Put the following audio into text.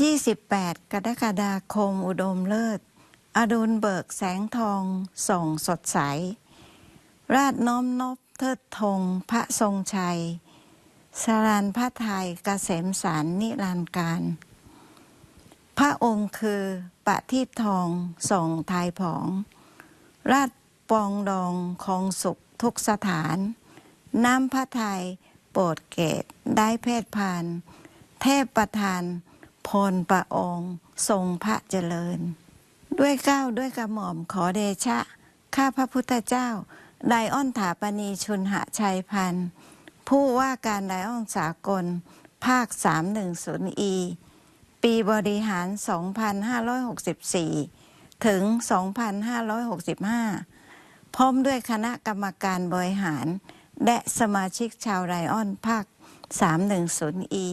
28 กรกฎาคมอุดมเลิศ อดุลเบิกแสงทอง ส่องสดใส ราชน้อมนบเทิดธงพระทรงชัย สรานพระไทยกเกษมสารนิรันดร์การ พระองค์คือปะทีปทองส่องทายผอง ราชปองดองคงสุขทุกสถาน น้ำพระไทยโปรดเกตได้เพศพาน เทพประธาน พลประองค์ ทรงพระเจริญ ด้วยเก้าด้วยกระหม่อมขอเดชะ ข้าพระพุทธเจ้า ไดอ้อนถาปณีชุนหะชัยพันธ์ผู้ว่าการไดออนสากล ภาค 310E ปีบริหาร 2564 ถึง 2565 พร้อมด้วยคณะกรรมการบริหาร และสมาชิกชาวไรออนภาค 310E